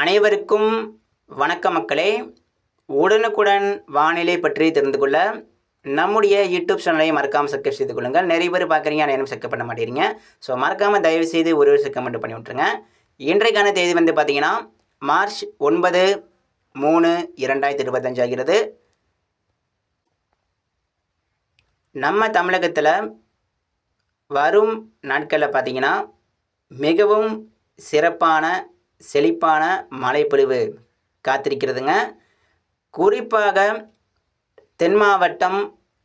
அனைவருக்கும் வணக்க மக்களே உடனுக்குடன் வானிலை பற்றி தெரிந்து கொள்ள நம்முடைய யூடியூப் சேனலை மறக்காமல் சப்ஸ்கிரைப் செய்து கொள்ளுங்கள். நிறைய பேர் பார்க்குறீங்க நேரம் சப்ஸ்கிரைப் பண்ண மாட்டேறீங்க. ஸோ மறக்காமல் தயவு செய்து ஒரு ஒரு கமெண்ட் பண்ணி விட்ருங்க இன்றைக்கான தேதி வந்து பார்த்தீங்கன்னா மார்ச் ஒன்பது மூணு இரண்டாயிரத்தி இருபத்தஞ்சு ஆகிறது. நம்ம தமிழகத்தில் வரும் நாட்களில் பார்த்தீங்கன்னா மிகவும் சிறப்பான செழிப்பான மழைப்பொழிவு காத்திருக்கிறதுங்க. குறிப்பாக தென் மாவட்டம்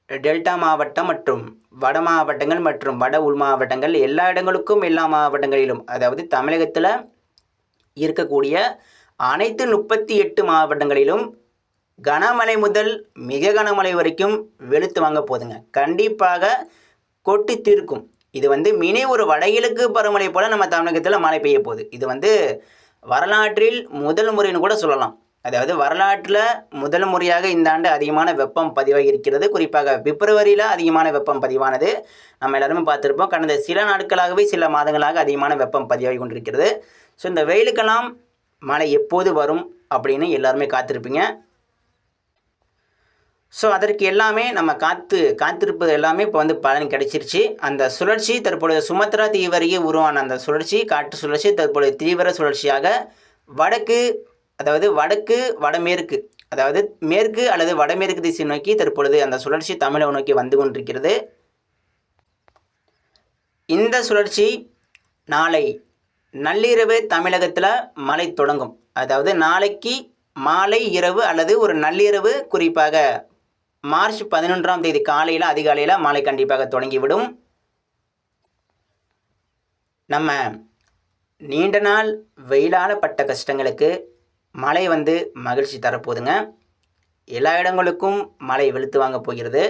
டெல்டா மாவட்டம் மற்றும் வட மாவட்டங்கள் மற்றும் வட உள் மாவட்டங்கள் எல்லா இடங்களுக்கும் எல்லா மாவட்டங்களிலும் அதாவது தமிழகத்தில் இருக்கக்கூடிய அனைத்து முப்பத்தி எட்டு மாவட்டங்களிலும் கனமழை முதல் மிக கனமழை வரைக்கும் வெளுத்து வாங்க போதுங்க. கண்டிப்பாக கொட்டி தீர்க்கும். இது வந்து மினி ஒரு வடகிழக்கு பருவமழை போல் நம்ம தமிழகத்தில் மழை பெய்ய போகுது. இது வந்து வரலாற்றில் முதல் முறைன்னு கூட சொல்லலாம். அதாவது வரலாற்றில் முதல் முறையாக இந்த ஆண்டு அதிகமான வெப்பம் பதிவாகி இருக்கிறது. குறிப்பாக பிப்ரவரியில் அதிகமான வெப்பம் பதிவானது. நம்ம எல்லாருமே பார்த்துருப்போம். கடந்த சில நாட்களாகவே சில மாதங்களாக அதிகமான வெப்பம் பதிவாகி கொண்டிருக்கிறது. ஸோ இந்த வெயிலுக்கெல்லாம் மழை எப்போது வரும் அப்படின்னு எல்லாருமே காத்திருப்பீங்க. ஸோ அதற்கு எல்லாமே நம்ம காத்து காத்திருப்பது எல்லாமே இப்போ வந்து பலன் கிடைச்சிருச்சு. அந்த சுழற்சி தற்பொழுது சுமத்ரா தீவரையே உருவான அந்த சுழற்சி காற்று சுழற்சி தற்பொழுது தீவிர சுழற்சியாக வடக்கு அதாவது வடக்கு வடமேற்கு அதாவது மேற்கு அல்லது வடமேற்கு திசை நோக்கி தற்பொழுது அந்த சுழற்சி தமிழை நோக்கி வந்து கொண்டிருக்கிறது. இந்த சுழற்சி நாளை நள்ளிரவு தமிழகத்தில் மழை தொடங்கும். அதாவது நாளைக்கு மாலை இரவு அல்லது ஒரு நள்ளிரவு குறிப்பாக மார்ச் பதினொன்றாம் தேதி காலையில் அதிகாலையில் மழை கண்டிப்பாக தொடங்கிவிடும். நம்ம நீண்ட நாள் வெயிலால் பட்ட கஷ்டங்களுக்கு மழை வந்து மகிழ்ச்சி தரப்போகுதுங்க. எல்லா இடங்களுக்கும் மழை வெளுத்து வாங்க போகிறது.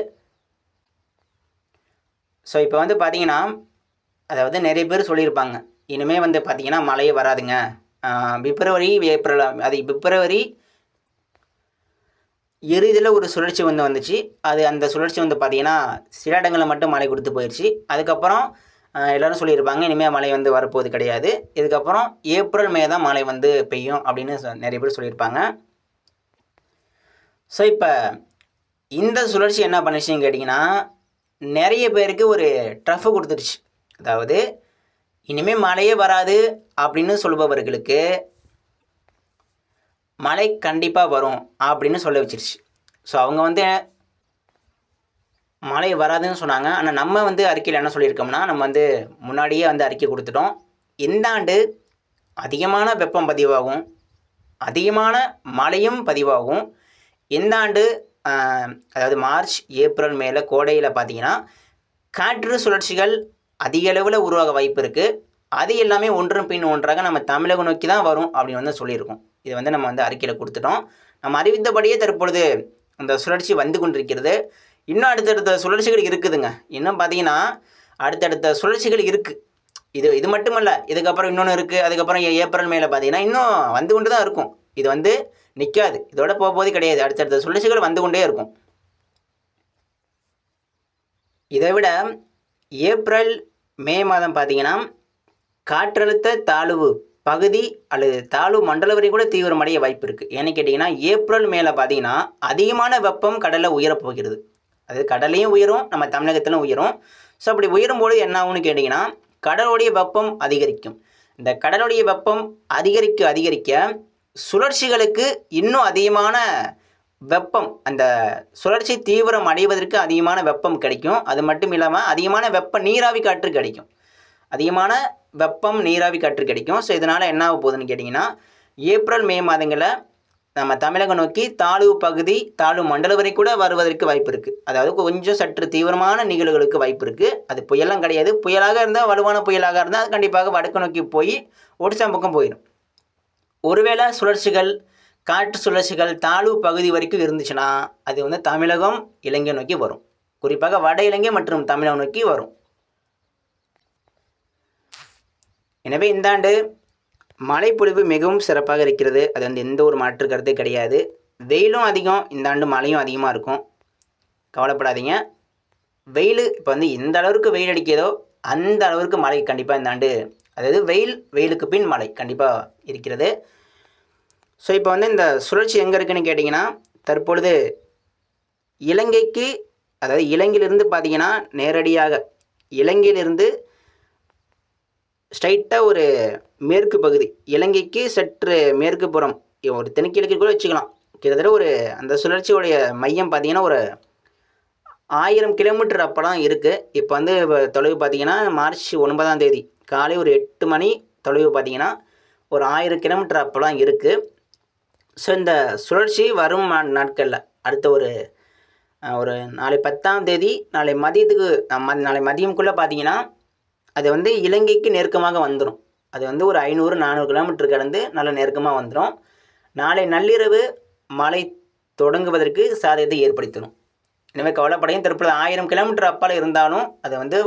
ஸோ இப்போ வந்து பார்த்திங்கன்னா அதாவது நிறைய பேர் சொல்லியிருப்பாங்க. இனிமேல் வந்து பார்த்திங்கன்னா மழையே வராதுங்க. பிப்ரவரி ஏப்ரல் அது பிப்ரவரி எரிதில் ஒரு சுழற்சி வந்து வந்துச்சு. அது அந்த சுழற்சி வந்து பார்த்தீங்கன்னா சில இடங்களில் மட்டும் மழை கொடுத்து போயிடுச்சு அதுக்கப்புறம் எல்லோரும் எல்லாரும் சொல்லியிருப்பாங்க இனிமேல் மழை வந்து வரப்போகுது கிடையாது. இதுக்கப்புறம் ஏப்ரல் மே தான் மழை வந்து பெய்யும் அப்படின்னு சொ- நிறைய பேர் சொல்லியிருப்பாங்க. ஸோ இப்போ இந்த சுழற்சி என்ன பண்ணுச்சுன்னு கேட்டிங்கன்னா நிறைய பேருக்கு ஒரு டஃப் கொடுத்துருச்சு அதாவது இனிமேல் மழையே வராது அப்படின்னு சொல்பவர்களுக்கு மழை கண்டிப்பாக வரும் அப்படின்னு சொல்ல வச்சிருச்சு. ஸோ அவங்க வந்து மழை வராதுன்னு சொன்னாங்க. ஆனால் நம்ம வந்து அறிக்கையில் என்ன சொல்லியிருக்கோம்னா நம்ம வந்து முன்னாடியே வந்து அறிக்கை கொடுத்துட்டோம். இந்த ஆண்டு அதிகமான வெப்பம் பதிவாகும். அதிகமான மழையும் பதிவாகும். இந்த ஆண்டு அதாவது மார்ச் ஏப்ரல் மேலே கோடையில் பார்த்தீங்கன்னா காற்று சுழற்சிகள் அதிக அளவில் உருவாக வாய்ப்பு இருக்குது அது எல்லாமே ஒன்றும் பின் ஒன்றாக நம்ம தமிழகம் நோக்கி தான் வரும் அப்படின்னு வந்து சொல்லியிருக்கோம். இது வந்து நம்ம வந்து அறிக்கையில் கொடுத்துட்டோம். நம்ம அறிவித்தபடியே தற்பொழுது அந்த சுழற்சி வந்து கொண்டிருக்கிறது. இன்னும் அடுத்தடுத்த சுழற்சிகள் இருக்குதுங்க. இன்னும் பார்த்தீங்கன்னா அடுத்தடுத்த சுழற்சிகள் இருக்குது இது இது மட்டுமல்ல இதுக்கப்புறம் இன்னொன்று இருக்குது அதுக்கப்புறம் ஏ- ஏப்ரல் மேலே பார்த்தீங்கன்னா இன்னும் வந்து கொண்டு தான் இருக்கும். இது வந்து நிற்காது இதோட போக போது கிடையாது. அடுத்தடுத்த சுழற்சிகள் வந்து கொண்டே இருக்கும். இதை விட ஏப்ரல் மே மாதம் பார்த்தீங்கன்னா காற்றழுத்த தாழ்வு பகுதி அல்லது தாழ்வு மண்டல வரை கூட தீவிரமடைய வாய்ப்பு இருக்குது ஏன்னு கேட்டிங்கன்னா ஏப்ரல் மேலே பார்த்தீங்கன்னா அதிகமான வெப்பம் கடலில் உயரப் போகிறது அது கடலையும் உயரும் நம்ம தமிழகத்திலும் உயரும். ஸோ அப்படி உயரும்போது என்ன ஆகும்னு கேட்டிங்கன்னா கடலுடைய வெப்பம் அதிகரிக்கும். இந்த கடலுடைய வெப்பம் அதிகரிக்க அதிகரிக்க சுழற்சிகளுக்கு இன்னும் அதிகமான வெப்பம் அந்த சுழற்சி தீவிரம் அடைவதற்கு அதிகமான வெப்பம் கிடைக்கும். அது மட்டும் இல்லாமல் அதிகமான வெப்ப நீராவி காற்று கிடைக்கும். அதிகமான வெப்பம் நீராவி காற்று கிடைக்கும். ஸோ இதனால் என்ன ஆக போகுதுன்னு கேட்டிங்கன்னா ஏப்ரல் மே மாதங்களில் நம்ம தமிழகம் நோக்கி தாழ்வு பகுதி தாழ்வு மண்டலம் வரை கூட வருவதற்கு வாய்ப்பு இருக்குது அதாவது கொஞ்சம் சற்று தீவிரமான நிகழ்வுகளுக்கு வாய்ப்பு இருக்குது அது புயலாம் கிடையாது. புயலாக இருந்தால் வலுவான புயலாக இருந்தால் அது கண்டிப்பாக வடக்கு நோக்கி போய் ஒடிசா பக்கம் போயிடும் ஒருவேளை சுழற்சிகள் காற்று சுழற்சிகள் தாழ்வு பகுதி வரைக்கும் இருந்துச்சுன்னா அது வந்து தமிழகம் இலங்கை நோக்கி வரும். குறிப்பாக வட இலங்கை மற்றும் தமிழகம் நோக்கி வரும். எனவே இந்த ஆண்டு மழைப்பொழிவு மிகவும் சிறப்பாக இருக்கிறது. அது வந்து எந்த ஒரு மாற்று கருத்தே கிடையாது. வெயிலும் அதிகம் இந்த ஆண்டு மழையும் அதிகமாக இருக்கும். கவலைப்படாதீங்க. வெயில் இப்போ வந்து எந்த அளவுக்கு வெயில் அடிக்கிறதோ அந்த அளவுக்கு மழை கண்டிப்பாக இந்த ஆண்டு அதாவது வெயில் வெயிலுக்கு பின் மழை கண்டிப்பாக இருக்கிறது. ஸோ இப்போ வந்து இந்த சுழற்சி எங்கே இருக்குன்னு கேட்டிங்கன்னா தற்பொழுது இலங்கைக்கு அதாவது இலங்கையிலிருந்து பார்த்தீங்கன்னா நேரடியாக இலங்கையிலிருந்து ஸ்ட்ரைட்டாக ஒரு மேற்கு பகுதி. இலங்கைக்கு சற்று மேற்கு புறம். ஒரு தென்கிழக்கு கூட வச்சுக்கலாம். கிட்டத்தட்ட ஒரு அந்த சுழற்சியுடைய மையம் பார்த்தீங்கன்னா ஒரு ஆயிரம் கிலோமீட்டர் அப்போலாம் இருக்குது இப்போ வந்து இப்போ தொலைவு பார்த்தீங்கன்னா மார்ச் ஒன்பதாம் தேதி. காலை ஒரு எட்டு மணி தொலைவு பார்த்தீங்கன்னா ஒரு ஆயிரம் கிலோமீட்டர் அப்போலாம் இருக்குது ஸோ இந்த சுழற்சி வரும் நாட்களில். அடுத்த ஒரு ஒரு நாளை பத்தாம் தேதி நாளை மதியத்துக்கு ம- நாளை மதியம்குள்ளே பார்த்தீங்கன்னா அது வந்து இலங்கைக்கு நெருக்கமாக வந்துடும் அது வந்து ஒரு ஐநூறு நானூறு கிலோமீட்டர் கடந்து நல்ல நெருக்கமாக வந்துடும் நாளை நள்ளிரவு மழை தொடங்குவதற்கு சாதகத்தை ஏற்படுத்திடும். எனவே கவலைப்படையும் தற்பொழுது ஆயிரம் கிலோமீட்டர் அப்பால் இருந்தாலும் அது வந்து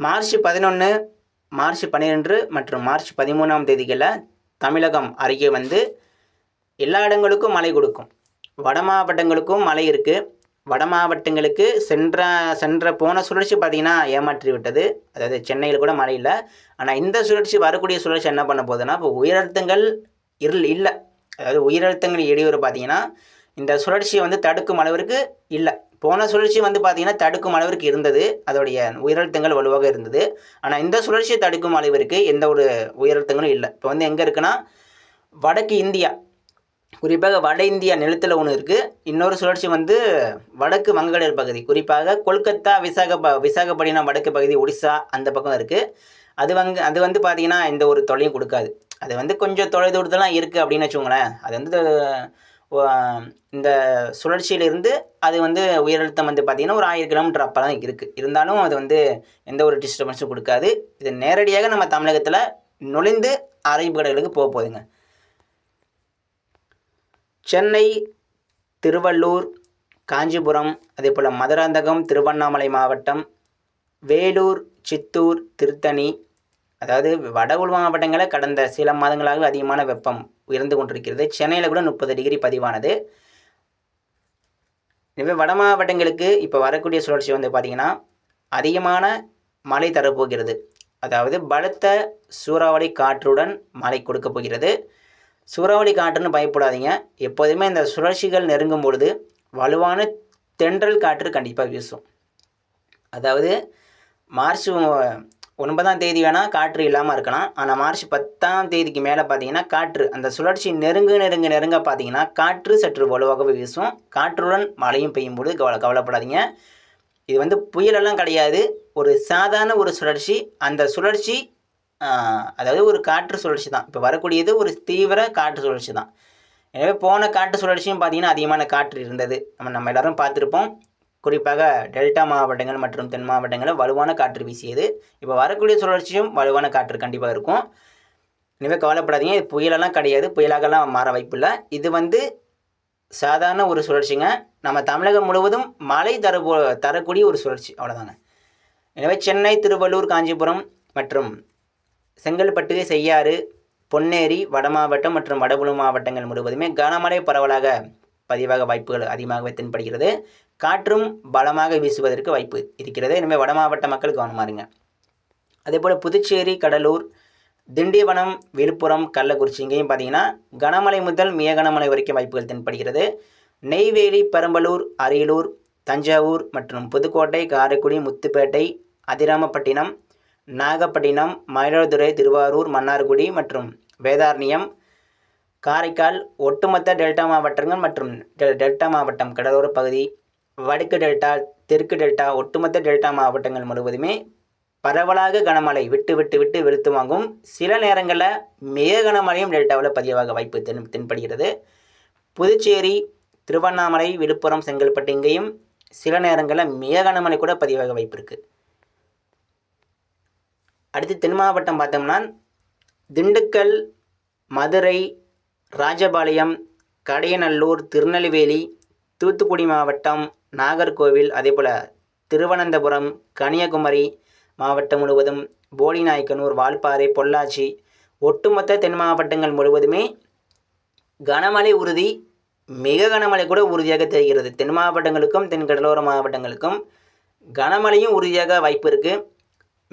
மார்ச் பதினொன்று மார்ச் பன்னிரெண்டு மற்றும் மார்ச் பதிமூணாம் தேதிகளில் தமிழகம் அருகே வந்து எல்லா இடங்களுக்கும் மழை கொடுக்கும். வட மாவட்டங்களுக்கும் மழை இருக்குது வட மாவட்டங்களுக்கு சென்ற சென்ற போன சுழற்சி பார்த்திங்கன்னா ஏமாற்றி விட்டது அதாவது சென்னையில் கூட மழை இல்லை. ஆனால் இந்த சுழற்சி வரக்கூடிய சுழற்சி என்ன பண்ண போகுதுன்னா இப்போ உயரழுத்தங்கள் இருள் இல்லை. அதாவது உயிரழுத்தங்கள் இடையூறு பார்த்தீங்கன்னா இந்த சுழற்சியை வந்து தடுக்கும் அளவிற்கு இல்லை. போன சுழற்சி வந்து பார்த்தீங்கன்னா தடுக்கும் அளவிற்கு இருந்தது. அதோடைய உயிரழுத்தங்கள் வலுவாக இருந்தது. ஆனால் இந்த சுழற்சியை தடுக்கும் அளவிற்கு எந்த ஒரு உயிரழுத்தங்களும் இல்லை. இப்போ வந்து எங்கே இருக்குன்னா வடக்கு இந்தியா குறிப்பாக வட இந்தியா நிலத்தில் ஒன்று இருக்குது இன்னொரு சுழற்சி வந்து வடக்கு வங்கக்கடல் பகுதி. குறிப்பாக கொல்கத்தா விசாகப்ப விசாகப்பட்டினம் வடக்கு பகுதி ஒடிசா அந்த பக்கம் இருக்குது அது வந்து அது வந்து பார்த்திங்கன்னா எந்த ஒரு தொலையும் கொடுக்காது. அது வந்து கொஞ்சம் தொலை தூரத்துலாம் இருக்குது அப்படின்னு வச்சுக்கோங்களேன். அது வந்து இந்த சுழற்சியிலிருந்து அது வந்து உயரழுத்தம் வந்து பார்த்திங்கன்னா ஒரு ஆயிரம் கிலோமீட்டர் அப்போ தான் இருக்குது இருந்தாலும் அது வந்து எந்த ஒரு டிஸ்டர்பன்ஸும் கொடுக்காது. இது நேரடியாக நம்ம தமிழகத்தில் நுழைந்து அரைப்பு கடைகளுக்கு போக போகுதுங்க. சென்னை திருவள்ளூர் காஞ்சிபுரம் அதே போல் மதுராந்தகம் திருவண்ணாமலை மாவட்டம் வேலூர் சித்தூர் திருத்தணி அதாவது வட உள் மாவட்டங்களில் கடந்த சில மாதங்களாக அதிகமான வெப்பம் உயர்ந்து கொண்டிருக்கிறது. சென்னையில் கூட முப்பது டிகிரி பதிவானது. எனவே வட மாவட்டங்களுக்கு இப்போ வரக்கூடிய சுழற்சி வந்து பார்த்திங்கன்னா அதிகமான மழை தரப்போகிறது. அதாவது பலத்த சூறாவளி காற்றுடன் மழை கொடுக்க போகிறது. சூறாவளி காற்றுன்னு பயப்படாதீங்க. எப்போதுமே இந்த சுழற்சிகள் நெருங்கும் பொழுது வலுவான தென்றல் காற்று கண்டிப்பாக வீசும். அதாவது மார்ச் ஒன்பதாம் தேதி வேணால் காற்று இல்லாமல் இருக்கலாம். ஆனால் மார்ச் பத்தாம் தேதிக்கு மேலே பார்த்தீங்கன்னா காற்று அந்த சுழற்சி நெருங்கு நெருங்கு நெருங்க பார்த்தீங்கன்னா காற்று சற்று வலுவாகவே வீசும். காற்றுடன் மழையும் பெய்யும் பொழுது கவலை கவலைப்படாதீங்க. இது வந்து புயலெல்லாம் கிடையாது. ஒரு சாதாரண ஒரு சுழற்சி. அந்த சுழற்சி அதாவது ஒரு காற்று சுழற்சி தான். இப்போ வரக்கூடியது ஒரு தீவிர காற்று சுழற்சி தான். எனவே போன காற்று சுழற்சியும் பார்த்தீங்கன்னா அதிகமான காற்று இருந்தது. நம்ம நம்ம எல்லாரும் பார்த்துருப்போம். குறிப்பாக டெல்டா மாவட்டங்கள் மற்றும் தென் மாவட்டங்களில் வலுவான காற்று வீசியது. இப்போ வரக்கூடிய சுழற்சியும் வலுவான காற்று கண்டிப்பாக இருக்கும். எனவே கவலைப்படாதீங்க. இது புயலெல்லாம் கிடையாது. புயலாகலாம் மாற வாய்ப்பில்லை. இது வந்து சாதாரண ஒரு சுழற்சிங்க. நம்ம தமிழகம் முழுவதும் மழை தர தரக்கூடிய ஒரு சுழற்சி. அவ்வளோதாங்க எனவே சென்னை திருவள்ளூர் காஞ்சிபுரம் மற்றும் செங்கல்பட்டு செய்யாறு பொன்னேரி வட மாவட்டம் மற்றும் வடபுழு மாவட்டங்கள் முழுவதுமே கனமழை பரவலாக பதிவாக வாய்ப்புகள் அதிகமாகவே தென்படுகிறது. காற்றும் பலமாக வீசுவதற்கு வாய்ப்பு இருக்கிறது. எனவே வட மாவட்ட மக்கள் கவனமாருங்க அதேபோல் புதுச்சேரி கடலூர் திண்டிவனம் விழுப்புரம் கள்ளக்குறிச்சி இங்கேயும் பார்த்தீங்கன்னா கனமழை முதல் மிக கனமழை வரைக்கும் வாய்ப்புகள் தென்படுகிறது. நெய்வேலி பெரம்பலூர் அரியலூர் தஞ்சாவூர் மற்றும் புதுக்கோட்டை காரைக்குடி முத்துப்பேட்டை அதிராமப்பட்டினம் நாகப்பட்டினம் மயிலாடுதுறை திருவாரூர் மன்னார்குடி மற்றும் வேதாரண்யம் காரைக்கால் ஒட்டுமொத்த டெல்டா மாவட்டங்கள் மற்றும் டெல் டெல்டா மாவட்டம் கடலோர பகுதி வடக்கு டெல்டா தெற்கு டெல்டா ஒட்டுமொத்த டெல்டா மாவட்டங்கள் முழுவதுமே பரவலாக கனமழை விட்டு விட்டு விட்டு வெளுத்து வாங்கும். சில நேரங்களில் மிக கனமழையும் டெல்டாவில் பதிவாக வாய்ப்பு தென் தென்படுகிறது. புதுச்சேரி திருவண்ணாமலை விழுப்புரம் செங்கல்பட்டு இங்கேயும் சில நேரங்களில் மிக கனமழை கூட பதிவாக வாய்ப்பு இருக்குது அடுத்து தென் மாவட்டம் பார்த்தோம்னா திண்டுக்கல் மதுரை ராஜபாளையம் கடையநல்லூர் திருநெல்வேலி தூத்துக்குடி மாவட்டம் நாகர்கோவில் அதேபோல் திருவனந்தபுரம் கன்னியாகுமரி மாவட்டம் முழுவதும் போலிநாயக்கனூர் வால்பாறை பொள்ளாச்சி ஒட்டுமொத்த தென் மாவட்டங்கள் முழுவதுமே கனமழை உறுதி மிக கனமழை கூட உறுதியாக தெரிகிறது. தென் மாவட்டங்களுக்கும் தென் கடலோர மாவட்டங்களுக்கும் கனமழையும் உறுதியாக வாய்ப்பு இருக்குது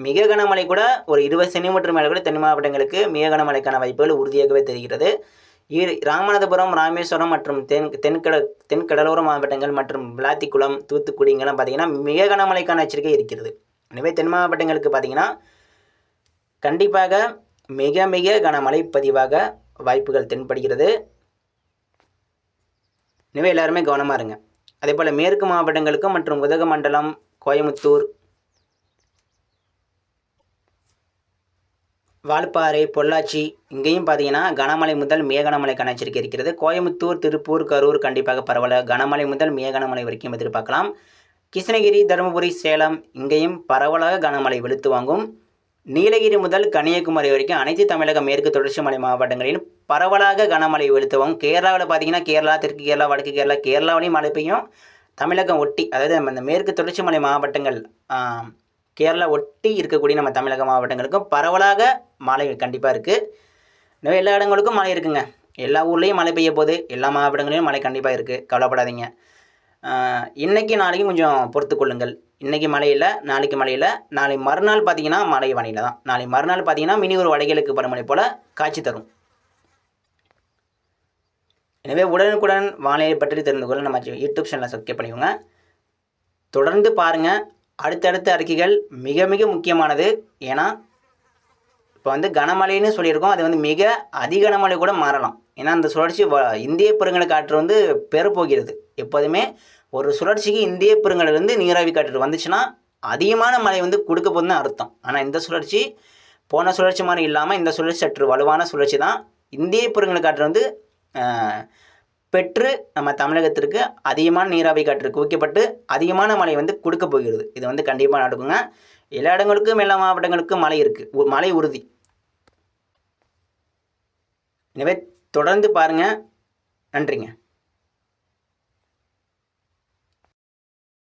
மிக கனமழை கூட ஒரு இருபது சென்டிமீட்டர் மேலே கூட தென் மாவட்டங்களுக்கு மிக கனமழைக்கான வாய்ப்புகள் உறுதியாகவே தெரிகிறது. ஈர ராமநாதபுரம் ராமேஸ்வரம் மற்றும் தென் தென்கட தென்கடலோர மாவட்டங்கள் மற்றும் விளாத்திக்குளம் தூத்துக்குடி இங்கெல்லாம் பார்த்தீங்கன்னா மிக கனமழைக்கான எச்சரிக்கை இருக்கிறது. எனவே தென் மாவட்டங்களுக்கு பார்த்தீங்கன்னா கண்டிப்பாக மிக மிக கனமழை பதிவாக வாய்ப்புகள் தென்படுகிறது. எனவே எல்லாருமே கவனமாக இருங்க. அதே போல் மேற்கு மாவட்டங்களுக்கும் மற்றும் உதகமண்டலம் கோயமுத்தூர் வால்பாறை பொள்ளாச்சி இங்கேயும் பார்த்தீங்கன்னா கனமழை முதல் மிக கனமழைக்கான எச்சரிக்கை இருக்கிறது. கோயம்புத்தூர் திருப்பூர் கரூர் கண்டிப்பாக பரவல கனமழை முதல் மிக கனமழை வரைக்கும் எதிர்பார்க்கலாம் கிருஷ்ணகிரி தருமபுரி சேலம் இங்கேயும் பரவலாக கனமழை வெளுத்து வாங்கும். நீலகிரி முதல் கன்னியாகுமரி வரைக்கும் அனைத்து தமிழக மேற்கு தொடர்ச்சி மலை மாவட்டங்களிலும் பரவலாக கனமழை வெளுத்து கேரளாவில் பார்த்தீங்கன்னா கேரளா தெற்கு கேரளா வடக்கு கேரளா கேரளாவிலையும் மழை பெய்யும். தமிழகம் ஒட்டி அதாவது நம்ம இந்த மேற்கு தொடர்ச்சி மலை மாவட்டங்கள் கேரளா ஒட்டி இருக்கக்கூடிய நம்ம தமிழக மாவட்டங்களுக்கும் பரவலாக மழை கண்டிப்பாக இருக்குது எனவே எல்லா இடங்களுக்கும் மழை இருக்குங்க எல்லா ஊர்லேயும் மழை பெய்ய போகுது எல்லா மாவட்டங்களிலும் மழை கண்டிப்பாக இருக்குது கவலைப்படாதீங்க இன்றைக்கி நாளைக்கும் கொஞ்சம் பொறுத்து கொள்ளுங்கள் இன்றைக்கி மழையில் நாளைக்கு மழையில் நாளை மறுநாள் பார்த்தீங்கன்னா மழை வானிலை தான் நாளை மறுநாள் பார்த்தீங்கன்னா மினி ஒரு வடகிழக்கு பருவமழை போல் காட்சி தரும் எனவே உடனுக்குடன் வானிலை பற்றி தெரிந்து கொள்ள நம்ம யூடியூப் சேனலை சப்ஸ்கிரைப் பண்ணிக்கோங்க தொடர்ந்து பாருங்கள் அடுத்தடுத்த அறிக்கைகள் மிக மிக முக்கியமானது. ஏன்னா இப்போ வந்து கனமழைன்னு சொல்லியிருக்கோம். அது வந்து மிக அதிகனமழை கூட மாறலாம். ஏன்னா அந்த சுழற்சி வ- இந்திய பெருங்கடை காற்று வந்து பெறப்போகிறது எப்போதுமே ஒரு சுழற்சிக்கு இந்திய பெருங்கடலேருந்து நீராவி காற்று வந்துச்சுன்னா அதிகமான மழை வந்து கொடுக்க போகுதுன்னு அர்த்தம். ஆனால் இந்த சுழற்சி போன சுழற்சி மாதிரி இல்லாமல் இந்த சுழற்சி சற்று வலுவான சுழற்சி தான். இந்திய பெருங்கடை காற்று வந்து பெற்று நம்ம தமிழகத்திற்கு அதிகமான நீராவி காற்று குவிக்கப்பட்டு அதிகமான மழை வந்து கொடுக்க போகிறது. இது வந்து கண்டிப்பாக நடக்குங்க. எல்லா இடங்களுக்கும் எல்லா மாவட்டங்களுக்கும் மழை இருக்குது மழை உறுதி. எனவே தொடர்ந்து பாருங்கள் நன்றிங்க.